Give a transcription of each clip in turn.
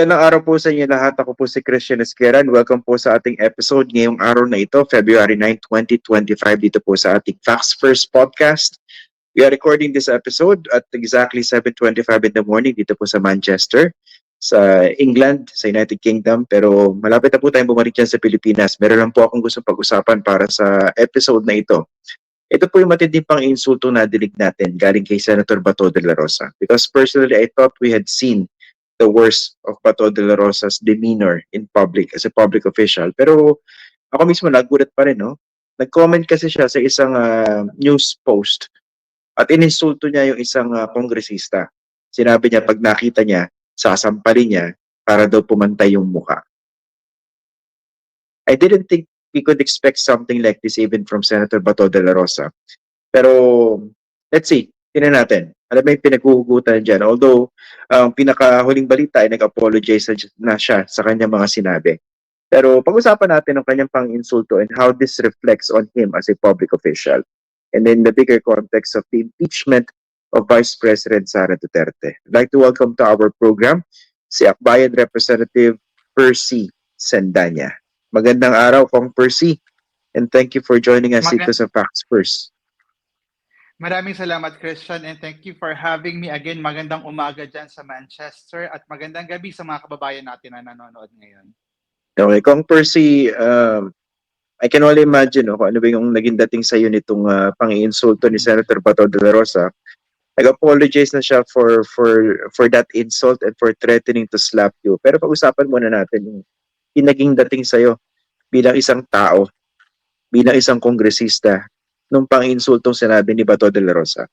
Magandang araw po sa inyo lahat. Ako po si Christian Esqueran. Welcome po sa ating episode ngayong araw na ito, February 9, 2025, dito po sa ating Facts First podcast. We are recording this episode at exactly 7.25 in the morning dito po sa Manchester, sa England, sa United Kingdom. Pero malapit na po tayong bumalik dyan sa Pilipinas. Meron lang po akong gusto pag-usapan para sa episode na ito. Ito po yung matinding pang insulto na dinig natin galing kay Senator Bato de la Rosa. Because personally, I thought we had seen the worst of Bato de la Rosa's demeanor in public as a public official. Pero ako mismo nagulat pa rin, no? Nag-comment kasi siya sa isang ah, news post at ininsulto niya yung isang ah, kongresista. Sinabi niya pag nakita niya, sasampalin niya para daw pumantay yung muka. I didn't think we could expect something like this even from Senator Bato de la Rosa. Pero let's see, tingnan natin. Ano ba yung pinaghuhugutan dyan? Although, ang pinakahuling balita ay nag-apologize na siya sa kanyang mga sinabi. Pero pag-usapan natin ang kanyang pang-insulto and how this reflects on him as a public official. And in the bigger context of the impeachment of Vice President Sara Duterte. I'd like to welcome to our program si Akbayan Representative Percy Sendanya. Magandang araw, Kong Percy. And thank you for joining us Maga- dito sa Facts First. Maraming salamat, Christian, and thank you for having me again. Magandang umaga dyan sa Manchester at magandang gabi sa mga kababayan natin na nanonood ngayon. Okay, Kong Percy, um, I can only imagine no, kung ano ba yung naging dating sa iyo nitong uh, pang-iinsulto ni Senator Bato de la Rosa. Nag-apologize na siya for for for that insult and for threatening to slap you. Pero pag-usapan muna natin yung, yung naging dating sa iyo bilang isang tao, bilang isang kongresista nung pang-insultong sinabi ni Bato de la Rosa.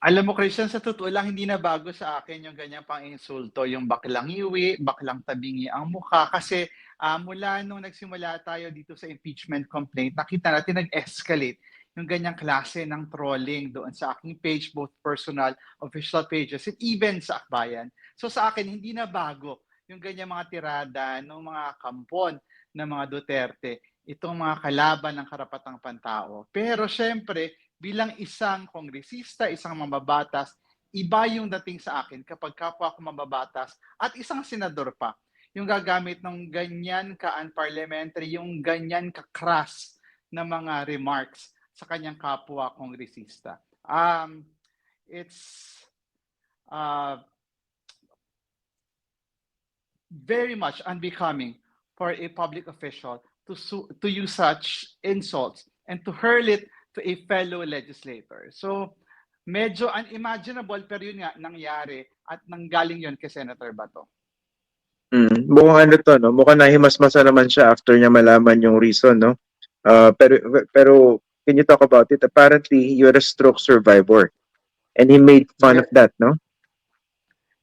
Alam mo, Christian, sa totoo lang, hindi na bago sa akin yung ganyan pang insulto, yung baklang iwi, baklang tabingi ang mukha. Kasi ah, mula nung nagsimula tayo dito sa impeachment complaint, nakita natin nag-escalate yung ganyang klase ng trolling doon sa aking page, both personal, official pages, and even sa akbayan. So sa akin, hindi na bago yung ganyang mga tirada ng mga kampon ng mga Duterte, itong mga kalaban ng karapatang pantao. Pero syempre, bilang isang kongresista, isang mambabatas, iba yung dating sa akin kapag kapwa ko mambabatas at isang senador pa. Yung gagamit ng ganyan ka-unparliamentary, yung ganyan ka-crass na mga remarks sa kanyang kapwa kongresista. Um, it's uh, very much unbecoming for a public official to, su- to use such insults and to hurl it to a fellow legislator. So, medyo unimaginable pero yun nga, nangyari at nanggaling yun kay Senator Bato. Mm, mukhang ano to, no? Mukhang nahimasmasa naman siya after niya malaman yung reason, no? Uh, pero, pero, can you talk about it? Apparently, you're a stroke survivor. And he made fun of that, no?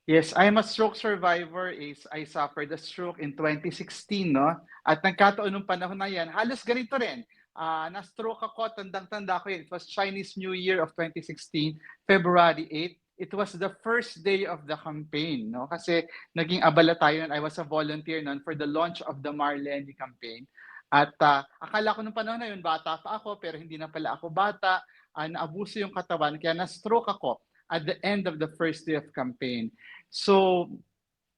Yes, I am a stroke survivor. Is I suffered a stroke in 2016, no? At nagkataon nung panahon na yan, halos ganito rin. Ah, na-stroke ako, tandang-tanda ko yun. It was Chinese New Year of 2016, February 8. It was the first day of the campaign, no? Kasi naging abala tayo nun. I was a volunteer nun for the launch of the Marlene campaign. At ah, akala ko nung panahon na yun, bata pa ako, pero hindi na pala ako bata. Ah, naabuso yung katawan, kaya na-stroke ako at the end of the first day of campaign. So,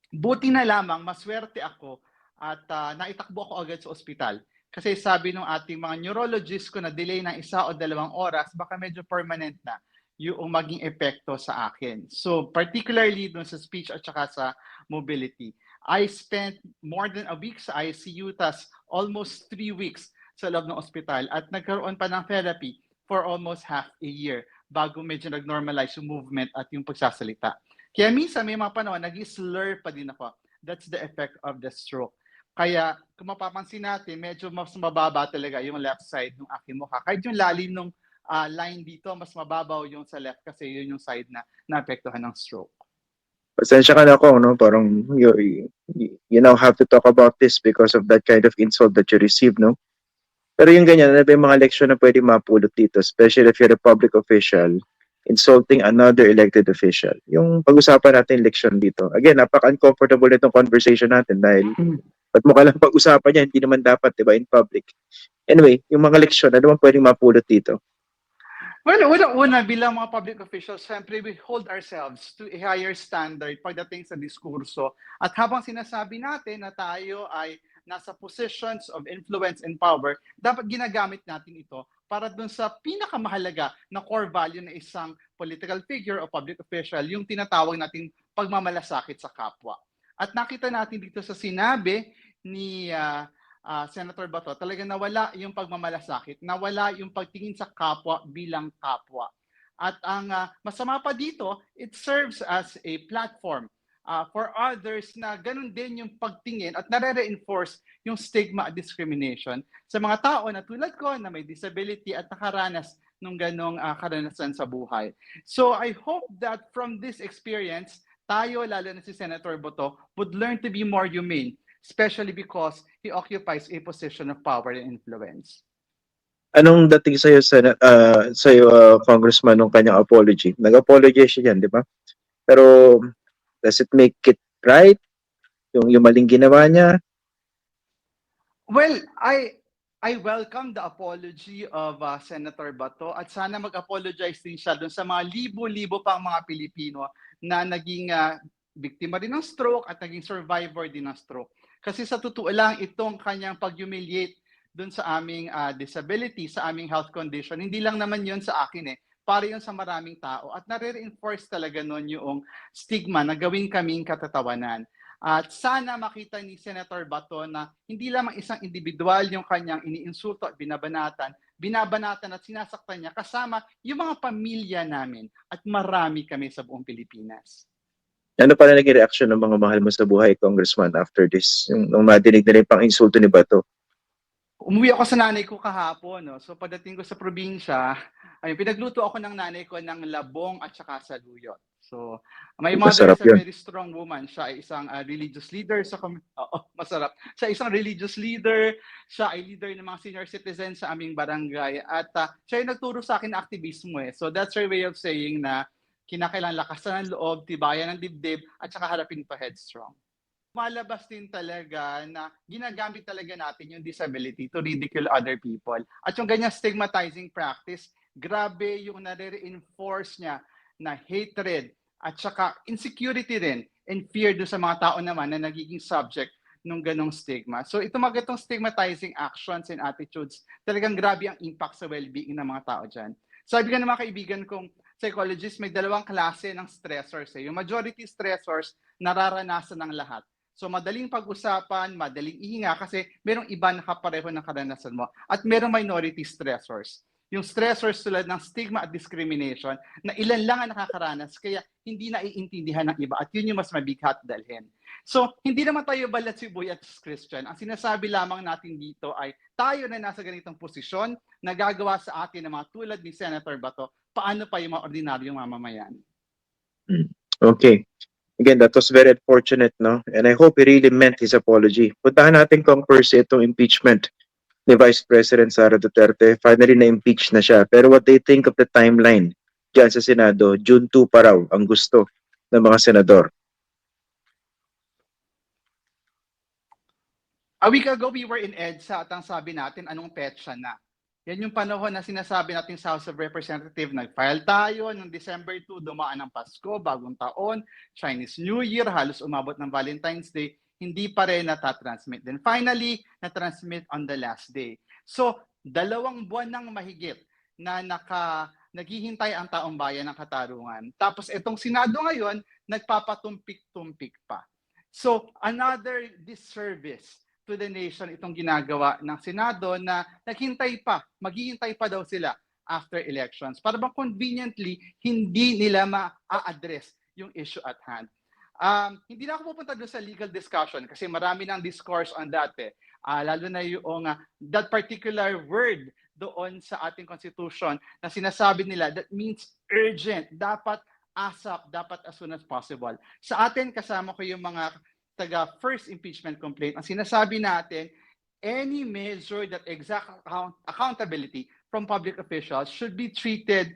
buti na lamang, maswerte ako at ah, naitakbo ako agad sa ospital. Kasi sabi ng ating mga neurologist ko na delay ng isa o dalawang oras, baka medyo permanent na yung maging epekto sa akin. So, particularly dun sa speech at saka sa mobility. I spent more than a week sa ICU, tas almost three weeks sa loob ng ospital at nagkaroon pa ng therapy for almost half a year bago medyo nag-normalize yung movement at yung pagsasalita. Kaya minsan may mga panahon, nag-slur pa din ako. That's the effect of the stroke. Kaya kung mapapansin natin, medyo mas mababa talaga yung left side ng aking mukha. Kahit yung lalim ng ah, line dito, mas mababaw yung sa left kasi yun yung side na naapektuhan ng stroke. Pasensya ka na ako, no? Parang you, you, you now have to talk about this because of that kind of insult that you received, no? Pero yung ganyan, ano ba yung mga leksyon na pwede mapulot dito? Especially if you're a public official, insulting another elected official. Yung pag-usapan natin leksyon dito. Again, napaka-uncomfortable nitong conversation natin dahil Ba't mo ka lang pag-usapan niya, hindi naman dapat, di ba, in public. Anyway, yung mga leksyon, ano bang pwedeng mapulot dito? Well, una-una bilang mga public officials, siyempre we hold ourselves to a higher standard pagdating sa diskurso. At habang sinasabi natin na tayo ay nasa positions of influence and power, dapat ginagamit natin ito para dun sa pinakamahalaga na core value ng isang political figure o public official, yung tinatawag nating pagmamalasakit sa kapwa. At nakita natin dito sa sinabi ni ah, ah, Senator Bato, talagang nawala yung pagmamalasakit, nawala yung pagtingin sa kapwa bilang kapwa. At ang ah, masama pa dito, it serves as a platform ah, for others na ganun din yung pagtingin at nare-reinforce yung stigma at discrimination sa mga tao na tulad ko na may disability at nakaranas ng ganong ah, karanasan sa buhay. So I hope that from this experience, tayo, lalo na si Senator Boto, would learn to be more humane, especially because he occupies a position of power and influence. Anong dating sa'yo, Sen- uh, sa'yo uh, Congressman, nung kanyang apology? Nag-apologize siya yan, di ba? Pero, does it make it right? Yung, yung maling ginawa niya? Well, I I welcome the apology of uh, Senator Bato at sana mag-apologize din siya dun sa mga libo-libo pang mga Pilipino na naging uh, biktima din ng stroke at naging survivor din ng stroke. Kasi sa totoo lang, itong kanyang pag-humiliate dun sa aming uh, disability, sa aming health condition, hindi lang naman yun sa akin eh, para yun sa maraming tao. At nare-reinforce talaga nun yung stigma na gawin kaming katatawanan. At sana makita ni Senator Bato na hindi lamang isang individual yung kanyang iniinsulto at binabanatan, binabanatan at sinasaktan niya kasama yung mga pamilya namin at marami kami sa buong Pilipinas. Ano pala naging reaction ng mga mahal mo sa buhay, Congressman, after this? Yung, nung madinig nila yung pang-insulto ni Bato? Umuwi ako sa nanay ko kahapon. No? So pagdating ko sa probinsya, ay pinagluto ako ng nanay ko ng labong at saka saluyot. So my mother Masarap is a yun. very strong woman. Siya ay isang uh, religious leader sa com- Oo, masarap. Siya ay isang religious leader. Siya ay leader ng mga senior citizens sa aming barangay. At uh, siya ay nagturo sa akin ng aktivismo eh. So that's her way of saying na kinakailangan lakasan ng loob, tibayan ng dibdib, at saka harapin pa headstrong malabas din talaga na ginagamit talaga natin yung disability to ridicule other people. At yung ganyang stigmatizing practice, grabe yung nare-reinforce niya na hatred at saka insecurity rin and fear do sa mga tao naman na nagiging subject ng ganong stigma. So ito mga ganitong stigmatizing actions and attitudes, talagang grabe ang impact sa well-being ng mga tao dyan. Sabi ka ng mga kaibigan kong psychologist, may dalawang klase ng stressors. Eh. Yung majority stressors, nararanasan ng lahat. So madaling pag-usapan, madaling ihinga kasi merong iba na kapareho ng karanasan mo at merong minority stressors. Yung stressors tulad ng stigma at discrimination na ilan lang ang nakakaranas kaya hindi naiintindihan ng iba at yun yung mas mabigat dalhin. So hindi naman tayo balat si Boy at Christian. Ang sinasabi lamang natin dito ay tayo na nasa ganitong posisyon nagagawa sa atin ng mga tulad ni Senator Bato, paano pa yung mga ordinaryong mamamayan? Okay. Again, that was very unfortunate, no? And I hope he really meant his apology. Puntahan natin kung se itong impeachment ni Vice President Sara Duterte. Finally, na-impeach na siya. Pero what they think of the timeline dyan sa Senado, June 2 pa raw ang gusto ng mga senador. A week ago, we were in EDSA at ang sabi natin, anong petsa na? Yan yung panahon na sinasabi natin sa House of Representatives, nag-file tayo noong December 2, dumaan ang Pasko, bagong taon, Chinese New Year, halos umabot ng Valentine's Day, hindi pa rin natatransmit. Then finally, natransmit on the last day. So, dalawang buwan ng mahigit na naka, naghihintay ang taong bayan ng katarungan. Tapos itong Senado ngayon, nagpapatumpik-tumpik pa. So, another disservice to the nation itong ginagawa ng Senado na naghintay pa, maghihintay pa daw sila after elections. Para bang conveniently, hindi nila ma-address yung issue at hand. Um, hindi na ako pupunta doon sa legal discussion kasi marami ng discourse on that eh. Ah, lalo na yung uh, that particular word doon sa ating constitution na sinasabi nila that means urgent, dapat ASAP, dapat as soon as possible. Sa atin, kasama ko yung mga taga first impeachment complaint, ang sinasabi natin, any measure that exact account accountability from public officials should be treated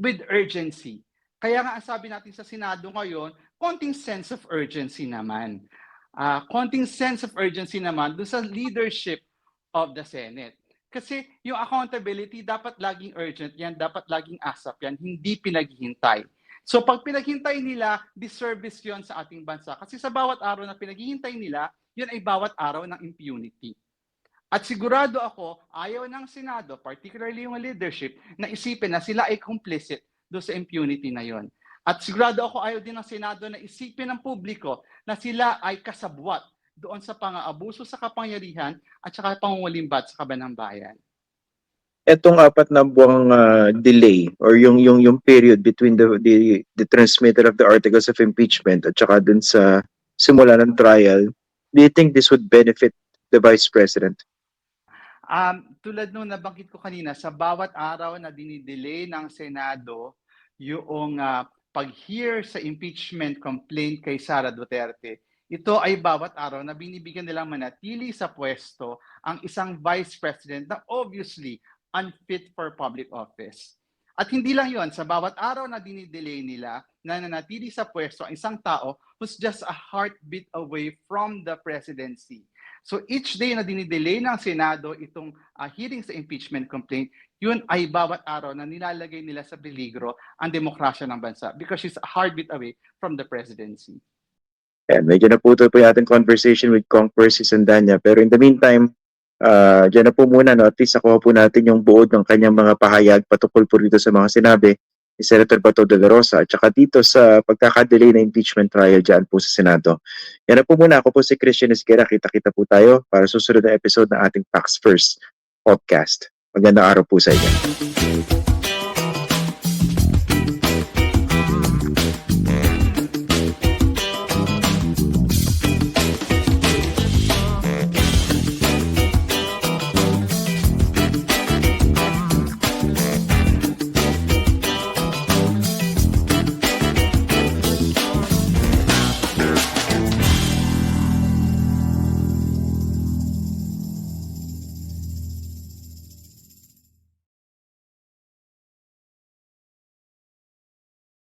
with urgency. Kaya nga ang sabi natin sa Senado ngayon, konting sense of urgency naman. Ah, konting sense of urgency naman doon sa leadership of the Senate. Kasi yung accountability dapat laging urgent yan, dapat laging ASAP yan, hindi pinaghihintay. So pag pinaghintay nila, disservice yon sa ating bansa. Kasi sa bawat araw na pinaghihintay nila, yun ay bawat araw ng impunity. At sigurado ako, ayaw ng Senado, particularly yung leadership, na isipin na sila ay complicit do sa impunity na yon. At sigurado ako ayaw din ng Senado na isipin ng publiko na sila ay kasabwat doon sa pang-aabuso sa kapangyarihan at saka pangungulimbat sa kaban ng bayan. Etong apat na buwang ah, delay or yung yung yung period between the the the transmitter of the articles of impeachment at saka dun sa simula ng trial, do you think this would benefit the Vice President? Um, tulad nung nabanggit ko kanina, sa bawat araw na dinidelay ng Senado yung ah, pag-hear sa impeachment complaint kay Sara Duterte, ito ay bawat araw na binibigyan nilang manatili sa pwesto ang isang vice president na obviously unfit for public office. At hindi lang yon sa bawat araw na dinidelay nila na nanatili sa pwesto ang isang tao who's just a heartbeat away from the presidency. So each day na dinidelay ng Senado itong ah, hearing sa impeachment complaint, yun ay bawat araw na nilalagay nila sa peligro ang demokrasya ng bansa because she's a heartbeat away from the presidency. Ayan, medyo naputol po yung ating conversation with Percy Sandanya. Pero in the meantime, uh, dyan na po muna, no, at least nakuha po natin yung buod ng kanyang mga pahayag patukol po rito sa mga sinabi ni Senator Bato de la Rosa at saka dito sa pagkakadelay na impeachment trial dyan po sa Senado. Yan na po muna. Ako po si Christian Esguera. Kita-kita po tayo para susunod na episode ng ating Facts First podcast. Magandang araw po sa inyo.